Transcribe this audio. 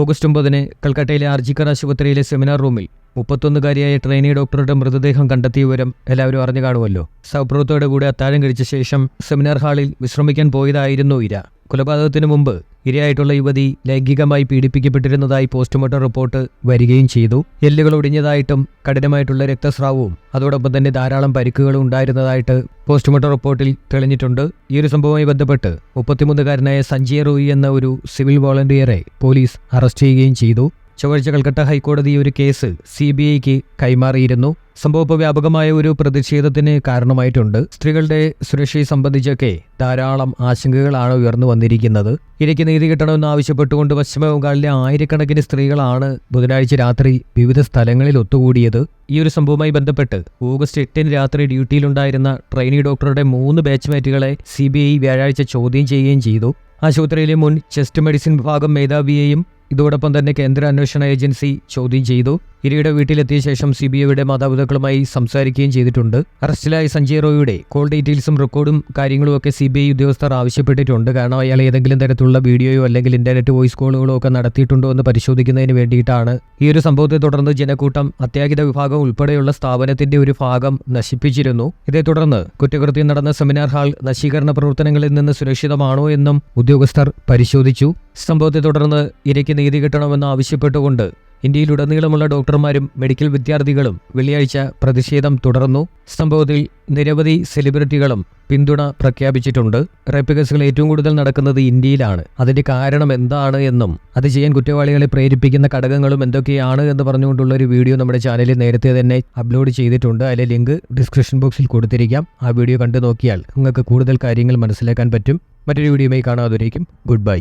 August ഒമ്പതിന് കൽക്കട്ടയിലെ ആർജിക്കർ ആശുപത്രിയിലെ seminar റൂമിൽ മുപ്പത്തൊന്നുകാരിയായ ട്രെയിനി ഡോക്ടറുടെ മൃതദേഹം കണ്ടെത്തിയ വിവരം എല്ലാവരും അറിഞ്ഞു കാണുമല്ലോ. സൗപ്രവത്തോടെ കൂടെ അത്താഴം കഴിച്ച ശേഷം സെമിനാർ ഹാളിൽ വിശ്രമിക്കാൻ പോയതായിരുന്നു ഇര. കൊലപാതകത്തിനു മുമ്പ് ഇരയായിട്ടുള്ള യുവതി ലൈംഗികമായി പീഡിപ്പിക്കപ്പെട്ടിരുന്നതായി പോസ്റ്റ്മോർട്ടം റിപ്പോർട്ട് വരികയും ചെയ്തു. എല്ലുകൾ ഒടിഞ്ഞതായിട്ടും കഠിനമായിട്ടുള്ള രക്തസ്രാവവും അതോടൊപ്പം തന്നെ ധാരാളം പരിക്കുകളും ഉണ്ടായിരുന്നതായിട്ട് പോസ്റ്റ്മോർട്ടം റിപ്പോർട്ടിൽ തെളിഞ്ഞിട്ടുണ്ട്. ഈ ഒരു സംഭവവുമായി ബന്ധപ്പെട്ട് മുപ്പത്തിമൂന്നുകാരനായ സഞ്ജയ് റോയി എന്ന ഒരു സിവിൽ വോളണ്ടിയറെ പോലീസ് അറസ്റ്റ് ചെയ്യുകയും ചെയ്തു. ചൊവ്വാഴ്ച കൽക്കട്ട ഹൈക്കോടതി ഒരു കേസ് സി ബി ഐക്ക് കൈമാറിയിരുന്നു. സംഭവം വ്യാപകമായ ഒരു പ്രതിഷേധത്തിന് കാരണമായിട്ടുണ്ട്. സ്ത്രീകളുടെ സുരക്ഷയെ സംബന്ധിച്ചൊക്കെ ധാരാളം ആശങ്കകളാണ് ഉയർന്നു വന്നിരിക്കുന്നത്. ഇരയ്ക്ക് നീതി കിട്ടണമെന്ന് ആവശ്യപ്പെട്ടുകൊണ്ട് പശ്ചിമബംഗാളിലെ ആയിരക്കണക്കിന് സ്ത്രീകളാണ് ബുധനാഴ്ച രാത്രി വിവിധ സ്ഥലങ്ങളിൽ ഒത്തുകൂടിയത്. ഈ ഒരു സംഭവവുമായി ബന്ധപ്പെട്ട് ഓഗസ്റ്റ് എട്ടിന് രാത്രി ഡ്യൂട്ടിയിലുണ്ടായിരുന്ന ട്രെയിനി ഡോക്ടറുടെ മൂന്ന് ബാച്ച്മേറ്റുകളെ സി ബി ഐ വ്യാഴാഴ്ച ചോദ്യം ചെയ്യുകയും ചെയ്തു. ആശുപത്രിയിലെ മുൻ ചെസ്റ്റ് മെഡിസിൻ വിഭാഗം മേധാവിയെയും ഇതോടൊപ്പം തന്നെ കേന്ദ്ര അന്വേഷണ ഏജൻസി ചോദ്യം ചെയ്തു. ഇരയുടെ വീട്ടിലെത്തിയ ശേഷം സി ബി ഐയുടെ മാതാപിതാക്കളുമായി സംസാരിക്കുകയും ചെയ്തിട്ടുണ്ട്. അറസ്റ്റിലായ സഞ്ജയ് റോയിയുടെ കോൾ ഡീറ്റെയിൽസും റെക്കോർഡും കാര്യങ്ങളും ഒക്കെ സി ബി ഐ ഉദ്യോഗസ്ഥർ ആവശ്യപ്പെട്ടിട്ടുണ്ട്. കാരണം അയാൾ ഏതെങ്കിലും തരത്തിലുള്ള വീഡിയോയോ അല്ലെങ്കിൽ ഇന്റർനെറ്റ് വോയിസ് കോളുകളോ ഒക്കെ നടത്തിയിട്ടുണ്ടോ എന്ന് പരിശോധിക്കുന്നതിന് വേണ്ടിയിട്ടാണ് ഈ ഒരു സംഭവത്തെ തുടർന്ന് ജനക്കൂട്ടം അത്യാഹിത വിഭാഗം ഉൾപ്പെടെയുള്ള സ്ഥാപനത്തിന്റെ ഒരു ഭാഗം നശിപ്പിച്ചിരുന്നു. ഇതേ തുടർന്ന് കുറ്റകൃത്യം നടന്ന സെമിനാർ ഹാൾ നശീകരണ പ്രവർത്തനങ്ങളിൽ നിന്ന് സുരക്ഷിതമാണോ എന്നും ഉദ്യോഗസ്ഥർ പരിശോധിച്ചു. സംഭവത്തെ തുടർന്ന് ഇരയ്ക്ക് നീതി കിട്ടണമെന്ന് ആവശ്യപ്പെട്ടുകൊണ്ട് ഇന്ത്യയിലുടനീളമുള്ള ഡോക്ടർമാരും മെഡിക്കൽ വിദ്യാർത്ഥികളും വെള്ളിയാഴ്ച പ്രതിഷേധം തുടർന്നു. സംഭവത്തിൽ നിരവധി സെലിബ്രിറ്റികളും പിന്തുണ പ്രഖ്യാപിച്ചിട്ടുണ്ട്. റേപ്പ് കേസുകൾ ഏറ്റവും കൂടുതൽ നടക്കുന്നത് ഇന്ത്യയിലാണ്. അതിന്റെ കാരണം എന്താണ് എന്നും അത് ചെയ്യാൻ കുറ്റവാളികളെ പ്രേരിപ്പിക്കുന്ന ഘടകങ്ങളും എന്തൊക്കെയാണ് എന്ന് പറഞ്ഞുകൊണ്ടുള്ള ഒരു വീഡിയോ നമ്മുടെ ചാനലിൽ നേരത്തെ തന്നെ അപ്ലോഡ് ചെയ്തിട്ടുണ്ട്. അതിലെ ലിങ്ക് ഡിസ്ക്രിപ്ഷൻ ബോക്സിൽ കൊടുത്തിരിക്കാം. ആ വീഡിയോ കണ്ടു നോക്കിയാൽ നിങ്ങൾക്ക് കൂടുതൽ കാര്യങ്ങൾ മനസ്സിലാക്കാൻ പറ്റും. മറ്റൊരു വീഡിയോയുമായി കാണാതിരിക്കും ഗുഡ് ബൈ.